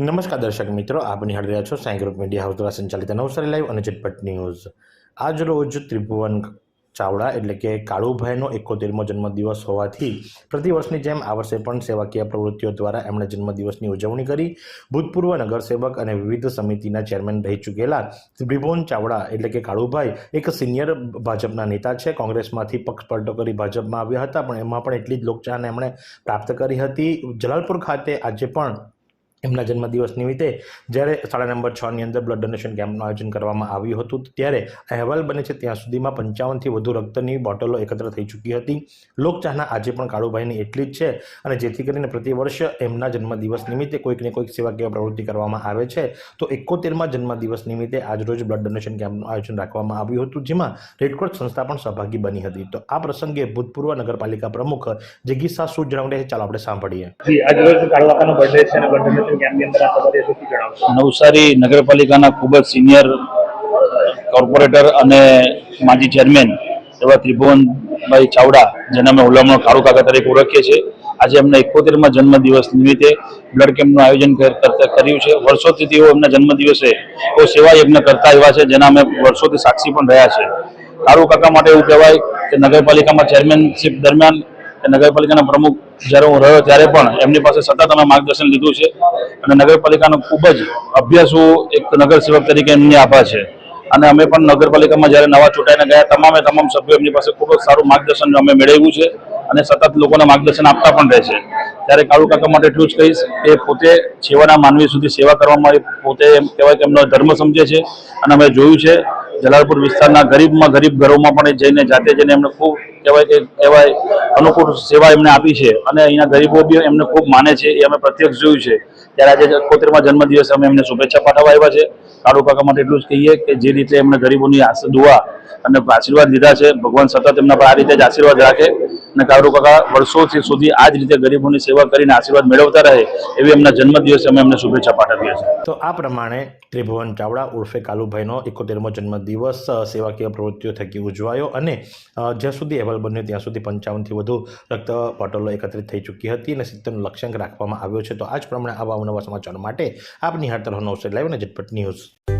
નમસ્કાર દર્શક મિત્રો, આપ નિહાળી રહ્યા છો સાંઈ ગ્રુપ મીડિયા હાઉસ દ્વારા સંચાલિત નવસારી લાઈવ અને ચટપટ ન્યૂઝ. આજ રોજ ત્રિભુવન ચાવડા એટલે કે કાળુભાઈનો એકોતેરમો જન્મદિવસ હોવાથી પ્રતિવર્ષની જેમ આ વર્ષે પણ સેવાકીય પ્રવૃત્તિઓ દ્વારા એમણે જન્મદિવસની ઉજવણી કરી. ભૂતપૂર્વ નગરસેવક અને વિવિધ સમિતિના ચેરમેન રહી ચૂકેલા ત્રિભુવન ચાવડા એટલે કે કાળુભાઈ એક સિનિયર ભાજપના નેતા છે. કોંગ્રેસમાંથી પક્ષ પલટો કરી ભાજપમાં આવ્યા હતા, પણ એમાં પણ એટલી જ લોકચાહને એમણે પ્રાપ્ત કરી હતી. જલાલપુર ખાતે આજે પણ એમના જન્મદિવસ નિમિત્તે જ્યારે શાળા નંબર છની અંદર બ્લડ ડોનેશન કેમ્પનું આયોજન કરવામાં આવ્યું હતું, ત્યારે અહેવાલ બને છે ત્યાં સુધીમાં પંચાવનથી વધુ રક્તની બોટલો એકત્ર થઈ ચૂકી હતી. લોકચાહના આજે પણ કાળુભાઈની એટલી જ છે અને જેથી કરીને પ્રતિ વર્ષ એમના જન્મદિવસ નિમિત્તે કોઈક ને કોઈક સેવાકીય પ્રવૃત્તિ કરવામાં આવે છે. તો એકોતેરમાં જન્મદિવસ નિમિત્તે આજરોજ બ્લડ ડોનેશન કેમ્પનું આયોજન રાખવામાં આવ્યું હતું, જેમાં રેડક્રોસ સંસ્થા પણ સહભાગી બની હતી. તો આ પ્રસંગે ભૂતપૂર્વ નગરપાલિકા પ્રમુખ જગીસા શું જણાવી છે. ચાલો આપણે સાંભળીએ. આજરોજ છે નવસારી નગરપાલિકાના ખૂબ જ સિનિયર કોર્પોરેટર અને માજી ચેરમેન એવા ત્રિભુવનભાઈ ચાવડા, જેને અમે હુલામણો કાળુ કાકા તરીકે ઓળખીએ છીએ. આજે એમના એકોતેરમાં જન્મદિવસ નિમિત્તે બ્લડ કેમ્પનું આયોજન કર્યું છે. વર્ષોથી તેઓ એમના જન્મદિવસે એવો સેવા યજ્ઞ કરતા એવા છે, જેના અમે વર્ષોથી સાક્ષી પણ રહ્યા છે કાળુ કાકા માટે એવું કહેવાય કે નગરપાલિકામાં ચેરમેનશીપ દરમિયાન નગરપાલિકાના પ્રમુખ જ્યારે હું રહ્યો ત્યારે પણ એમની પાસે સતત અમે માર્ગદર્શન લીધું છે અને નગરપાલિકાનો ખૂબ જ અભ્યાસુ એક નગરસેવક તરીકે એમની આભા છે. અને અમે પણ નગરપાલિકામાં જ્યારે નવા ચૂંટાઈને ગયા, તમામે તમામ સભ્યો એમની પાસે ખૂબ જ સારું માર્ગદર્શન અમે મેળવ્યું છે અને સતત લોકોને માર્ગદર્શન આપતા પણ રહે છે. ત્યારે કાળુ કાકા માટે એટલું જ કહીશ કે પોતે છેવાના માનવી સુધી સેવા કરવામાં માટે પોતે એમ કહેવાય કે એમનો ધર્મ સમજે છે અને અમે જોયું છે જલાલપુર વિસ્તારના ગરીબમાં ગરીબ ઘરોમાં પણ જઈને જાતે જઈને એમને ખૂબ કહેવાય કે કહેવાય અનુકૂળ સેવા એમને આપી છે અને અહીંના ગરીબો બી એમને ખૂબ માને છે, એ અમે પ્રત્યક્ષ જોયું છે. ત્યારે આજે એકોતેરમાં જન્મદિવસે અમે એમને શુભેચ્છા પાઠવવા આવ્યા છે. કાળુ કાકા માટે એટલું જ કહીએ કે જે રીતે એમને ગરીબોની દુઆ અને આશીર્વાદ લીધા છે, ભગવાન સતત એમના પર આ રીતે જ આશીર્વાદ રાખે. અને કાકા વર્ષોથી સુધી આ જ રીતે ગરીબોની સેવા કરીને આશીર્વાદ મેળવતા રહે એવી એમના જન્મદિવસે અમે એમને શુભેચ્છા પાઠવીએ છીએ. તો આ પ્રમાણે ત્રિભુવન ચાવડા ઉર્ફે કાલુભાઈનો એકોતેરમો જન્મદિવસ સેવાકીય પ્રવૃત્તિઓ થકી ઉજવાયો અને જ્યાં સુધી અહેવાલ બન્યો ત્યાં સુધી પંચાવનથી વધુ રક્ત બોટલો એકત્રિત થઈ ચૂકી હતી અને સિત્તેરનો લક્ષ્યાંક રાખવામાં આવ્યો છે. તો આ જ પ્રમાણે આવા અવનવા સમાચારો માટે આપ નિહાળતા રહો નવસે લાઈવ અને ઝટપટ ન્યૂઝ.